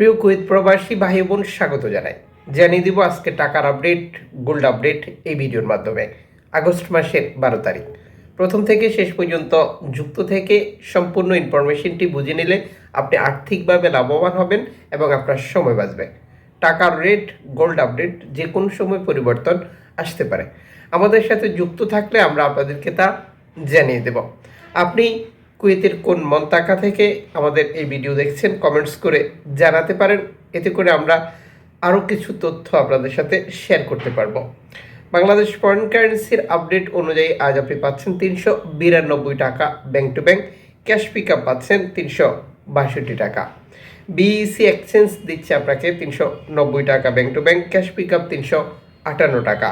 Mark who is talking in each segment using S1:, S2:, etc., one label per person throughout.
S1: প্রিয় কুয়েত প্রবাসী ভাই বোন স্বাগত জানাই। জানিয়ে দিব আজকে টাকার আপডেট, গোল্ড আপডেট এই ভিডিওর মাধ্যমে। আগস্ট মাসের বারো তারিখ। প্রথম থেকে শেষ পর্যন্ত যুক্ত থেকে সম্পূর্ণ ইনফরমেশনটি বুঝে নিলে আপনি আর্থিকভাবে লাভবান হবেন এবং আপনার সময় বাঁচবে। টাকার রেট, গোল্ড আপডেট যে কোনো সময় পরিবর্তন আসতে পারে। আমাদের সাথে যুক্ত থাকলে আমরা আপনাদেরকে তা জানিয়ে দেব। আপনি কুয়েতের কোন মন্তাকা থেকে আমাদের এই ভিডিও দেখছেন কমেন্টস করে জানাতে পারেন। এতে করে আমরা আরও কিছু তথ্য আপনাদের সাথে শেয়ার করতে পারব। বাংলাদেশ ফরেন কারেন্সির আপডেট অনুযায়ী আজ আপনি পাচ্ছেন তিনশো বিরানব্বই টাকা bank to bank cash pick up পাচ্ছেন তিনশো বাষট্টি টাকা। বিইসি এক্সচেঞ্জ দিচ্ছে আপনাকে তিনশো নব্বই টাকা bank to bank cash pick up তিনশো আটান্ন টাকা।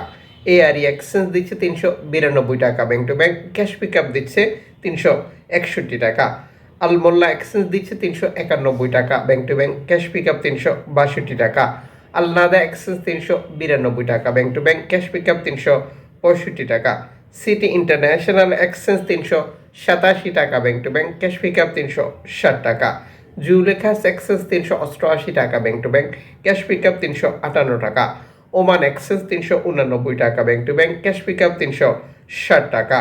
S1: এআরই এক্সচেঞ্জ দিচ্ছে তিনশো বিরানব্বই টাকা bank to bank cash pick up দিচ্ছে তিনশো একষট্টি টাকা। আলমোল্লা এক্সচেঞ্জ দিচ্ছে তিনশো একানব্বই টাকা। Bank to bank cash pick up তিনশো বাষট্টি টাকা। আলনাদা এক্সচেঞ্জ তিনশো বিরানব্বই টাকা। Bank to bank cash pick up তিনশো পঁয়ষট্টি টাকা। সিটি ইন্টারন্যাশনাল এক্সচেঞ্জ তিনশো সাতাশি টাকা। Bank to bank cash pick up তিনশো ষাট টাকা। জুলেখাস এক্সচেঞ্জ তিনশো অষ্টআশি টাকা। Bank to bank cash pick up তিনশো আটান্ন টাকা। ওমান এক্সচেঞ্জ তিনশো উনানব্বই টাকা। Bank to bank cash pick up তিনশো ষাট টাকা।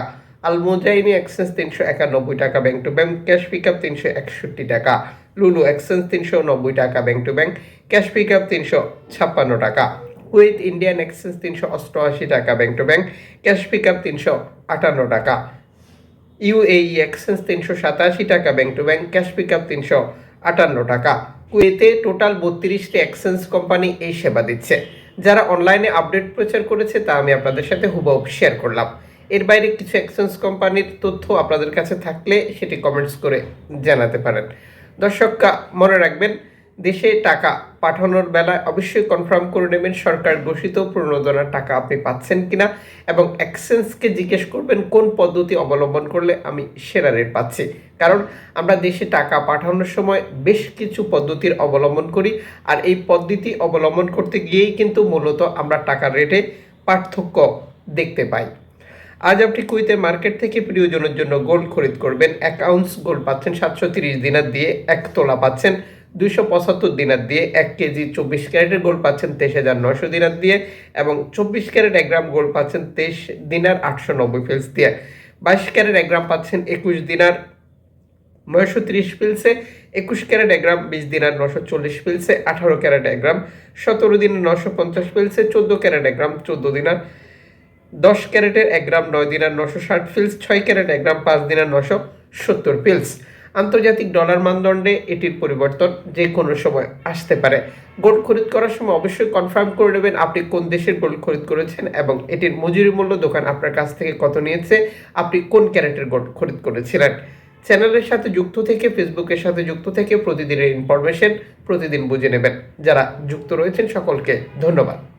S1: আলমোজাইনি এক্সচেঞ্জ তিনশো একানব্বই টাকা bank to bank cash pick up তিনশো একষট্টি টাকা লুলু এক্সচেঞ্জ তিনশো নব্বই টাকা bank to bank cash pick up তিনশো ছাপ্পান্ন টাকা কুয়েত ইন্ডিয়ান এক্সচেঞ্জ তিনশো অষ্টআশি টাকা bank to bank cash pick up তিনশো আটান্ন টাকা ইউএই এক্সচেঞ্জ তিনশো সাতাশি টাকা bank to bank cash pick up তিনশো আটান্ন টাকা। কুয়েতে টোটাল বত্রিশটি এক্সচেঞ্জ কোম্পানি এই সেবা দিচ্ছে। যারা অনলাইনে আপডেট প্রচার করেছে, তা আমি আপনাদের সাথে হুবহু শেয়ার করলাম। এর বাইরে কিছু এক্সচেঞ্জ কোম্পানির তথ্য আপনাদের কাছে থাকলে সেটি কমেন্টস করে জানাতে পারেন। দর্শকরা মনে রাখবেন, দেশে টাকা পাঠানোর বেলায় অবশ্যই কনফার্ম করে নেবেন সরকার ঘোষিত প্রণোদনার টাকা আপনি পাচ্ছেন কিনা এবং এক্সচেঞ্জকে জিজ্ঞেস করবেন কোন পদ্ধতি অবলম্বন করলে আমি সেরা রেট পাচ্ছি। কারণ আমরা দেশে টাকা পাঠানোর সময় বেশ কিছু পদ্ধতির অবলম্বন করি আর এই পদ্ধতি অবলম্বন করতে গিয়েই কিন্তু মূলত আমরা টাকার রেটে পার্থক্য দেখতে পাই। আজ আপনি কুইতে মার্কেট থেকে প্রিয়জনের জন্য গোল্ড খরিদ করবেন। এক আউন্স গোল্ড পাচ্ছেন সাতশো তিরিশ দিনার দিয়ে এক তোলা পাচ্ছেন দুইশো পঁচাত্তর দিনার দিয়ে এক কেজি, চব্বিশ ক্যারেটের গোল্ড পাচ্ছেন তেইশ হাজার নশো দিনার দিয়ে এবং চব্বিশ ক্যারেট এক গ্রাম গোল্ড পাচ্ছেন তেইশ দিনার আটশো নব্বই ফিলস দিয়ে। বাইশ ক্যারেট এক গ্রাম পাচ্ছেন একুশ দিনার নয়শো তিরিশ পিলসে একুশ ক্যারেট এক গ্রাম বিশ দিনার নশো চল্লিশ পিলসে আঠারো ক্যারেট এক গ্রাম সতেরো দিনের নশো পঞ্চাশ পিলসে চোদ্দ ক্যারেট এক গ্রাম চোদ্দ দিনার দশ ক্যারেটের এক গ্রাম নয় দিনার নশো ষাট ফিলস, ছয় ক্যারেট এক গ্রাম পাঁচ দিনার নশো সত্তর ফিলস। আন্তর্জাতিক ডলার মানদণ্ডে এটির পরিবর্তন যে কোনো সময় আসতে পারে। গোল্ড খরিদ করার সময় অবশ্যই কনফার্ম করে নেবেন আপনি কোন দেশের গোল্ড খরিদ করেছেন এবং এটির মজুরি মূল্য দোকান আপনার কাছ থেকে কত নিয়েছে, আপনি কোন ক্যারেটের গোল্ড খরিদ করেছিলেন। চ্যানেলের সাথে যুক্ত থেকে, ফেসবুকের সাথে যুক্ত থেকে প্রতিদিনের ইনফরমেশন প্রতিদিন বুঝে নেবেন। যারা যুক্ত রয়েছেন সকলকে ধন্যবাদ।